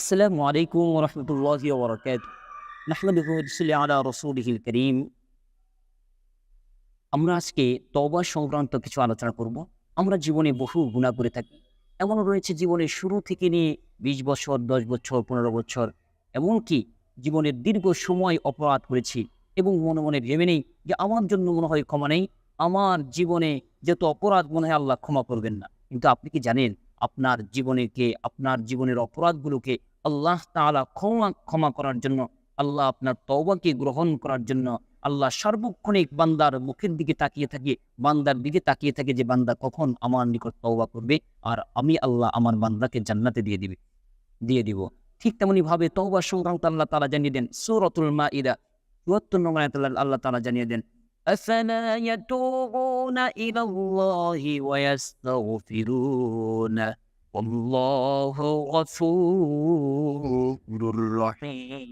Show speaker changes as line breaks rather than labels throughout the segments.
السلام عليكم ورحمة الله وبركاته نحمده ونصلي على رسوله الكريم আমরা আজকে তবা সংক্রান্ত কিছু আলোচনা করব আমরা জীবনে বহু গুণা করে থাকি এমন রয়েছে জীবনের শুরু থেকে নিয়ে বিশ বছর দশ বছর পনেরো বছর এমনকি জীবনের দীর্ঘ সময় অপরাধ করেছি এবং মনে মনে ভেবে নেই যে আমার জন্য মনে হয় ক্ষমা নেই আমার জীবনে যত অপরাধ মনে হয় আল্লাহ ক্ষমা করবেন না কিন্তু আপনি কি জানেন আপনার জীবনেকে আপনার জীবনের অপরাধগুলোকে আল্লাহ তালা ক্ষমা ক্ষমা করার জন্য আল্লাহ আপনার তওবাকে গ্রহণ করার জন্য আল্লাহ সার্বক্ষণিক বান্দার মুখের দিকে তাকিয়ে থাকে বান্দার দিকে তাকিয়ে থাকে যে বান্দা কখন আমার নিকট তওবা করবে আর আমি আল্লাহ আমার বান্দাকে জান্নাতে দিয়ে দিবে দিয়ে দিব ঠিক ভাবে তওবা সংক্রান্ত আল্লাহ তালা জানিয়ে দেন সৌরতুল মা ইদা চুয়াত্তর নম্বর আল্লাহ তালা জানিয়ে দেন يتوبون إلى الله ويستغفرون والله غفور رحيم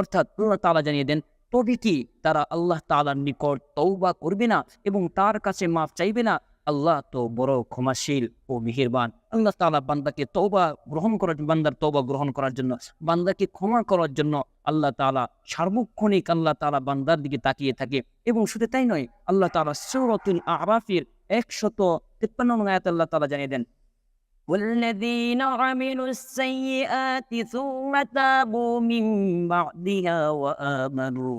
অর্থাৎ আল্লাহ তাআলা জানিয়ে দেন তবে কি তারা আল্লাহ তালার নিকট তৌবা করবে না এবং তার কাছে মাফ চাইবে না আল্লাহ তো বড় ক্ষমাশীল ও মিহিরবান আল্লাহ তালা বান্দাকে তৌবা গ্রহণ করার বান্দার তৌবা গ্রহণ করার জন্য বান্দাকে ক্ষমা করার জন্য আল্লাহ তালা সার্বক্ষণিক আল্লাহ তালা বান্দার দিকে তাকিয়ে থাকে এবং শুধু তাই নয় আল্লাহ তালা সৌরতুল আরাফির একশত তিপ্পান্ন আয়াত আল্লাহ তালা জানিয়ে দেন والذين عملوا السيئات ثم تابوا من بعدها وآمنوا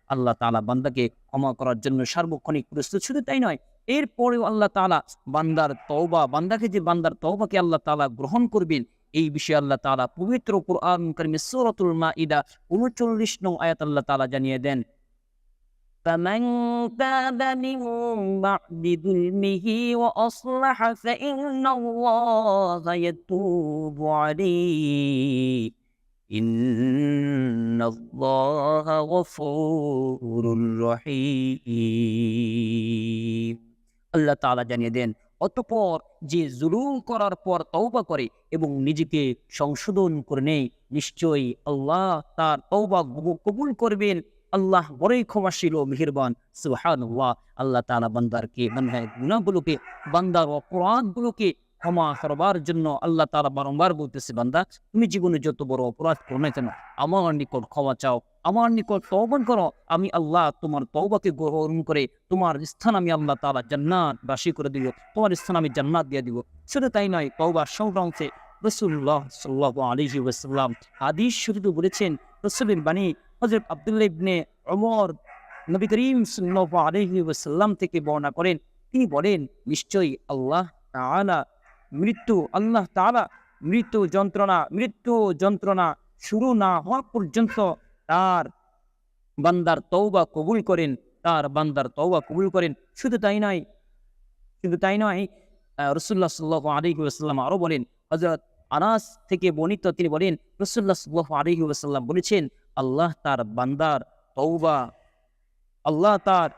আল্লাহ তালা বান্দাকে ক্ষমা করার জন্য সার্বক্ষণিক প্রস্তুত শুধু তাই নয় এরপরেও আল্লাহ তালা বান্দার তওবা বান্দাকে যে বান্দার তওবাকে আল্লাহ তালা গ্রহণ করবেন এই বিষয়ে আল্লাহ তালা পবিত্র কোরআন সৌরতুল মা ইদা উনচল্লিশ নং আয়াত আল্লাহ তালা জানিয়ে দেন فمن تاب من بعد ظلمه وأصلح فإن الله يتوب عليه إن الله غفور رحيم আল্লাহ তালা জানিয়ে দেন অতপর যে জুলুম করার পর তৌবা করে এবং নিজেকে সংশোধন করে নেয় নিশ্চয়ই আল্লাহ তার তৌবা কবুল করবেন আল্লাহ বড়ই ক্ষমাশীল ও মেহেরবান সুহান আল্লাহ তালা বান্দারকে বান্ধায় গুণাগুলোকে বান্দার অপরাধগুলোকে ক্ষমা করবার জন্য আল্লাহ তারা বারংবার বলতেছে বান্দা তুমি জীবনে যত বড় অপরাধ করো না কেন আমার নিকট ক্ষমা চাও আমার নিকট করো আমি আল্লাহ তোমার তৌবাকে গ্রহণ করে তোমার স্থান আমি আল্লাহ তারা জান্নাত বাসী করে দিব তোমার স্থান আমি জান্নাত দিয়ে দিব শুধু তাই নয় তৌবা সংগ্রামছে রসুল্লাহ সাল্লাহ আলী শুধু বলেছেন বাণী হজরত অমর নবী করিম সাল্লাহ আলহি থেকে বর্ণনা করেন তিনি বলেন নিশ্চয়ই আল্লাহ মৃত্যু আল্লাহ তালা মৃত্যু যন্ত্রণা মৃত্যু যন্ত্রণা শুরু না হওয়া পর্যন্ত তার বান্দার তৌবা কবুল করেন তার বান্দার তৌবা কবুল করেন শুধু তাই নয় শুধু তাই নয় রসুল্লাহ সাল্লাহ আলিহাস্লাম আরও বলেন হজরত আনাস থেকে বনিত তিনি বলেন রসুল্লাহ সাল্লাহ আলিহাস্লাম বলেছেন আল্লাহ তার বান্দার তৌবা আল্লাহ তার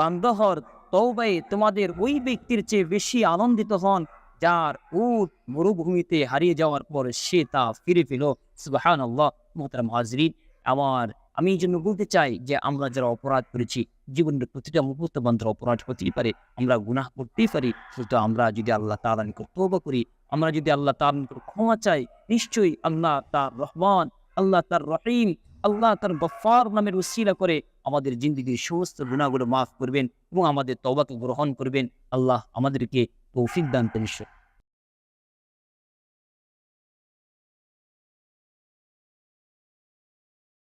বান্দহর তৌবাই তোমাদের ওই ব্যক্তির চেয়ে বেশি আনন্দিত হন যার উট মরুভূমিতে হারিয়ে যাওয়ার পর সে তা ফিরে পেল সুবাহান আল্লাহ মোহতারাম হাজরিন আমার আমি এই জন্য বলতে চাই যে আমরা যারা অপরাধ করেছি জীবনের প্রতিটা মুহূর্ত বন্ধ অপরাধ হতেই পারে আমরা গুনাহ করতেই পারি শুধু আমরা যদি আল্লাহ তালানকে তবা করি আমরা যদি আল্লাহ তালানকে ক্ষমা চাই নিশ্চয়ই আল্লাহ তার রহমান আল্লাহ তার রহিম আল্লাহ তার বফার নামের উসিলা করে আমাদের জিন্দগির সমস্ত গুণাগুলো মাফ করবেন এবং আমাদের তবাকে গ্রহণ করবেন আল্লাহ আমাদেরকে ou fim de ano,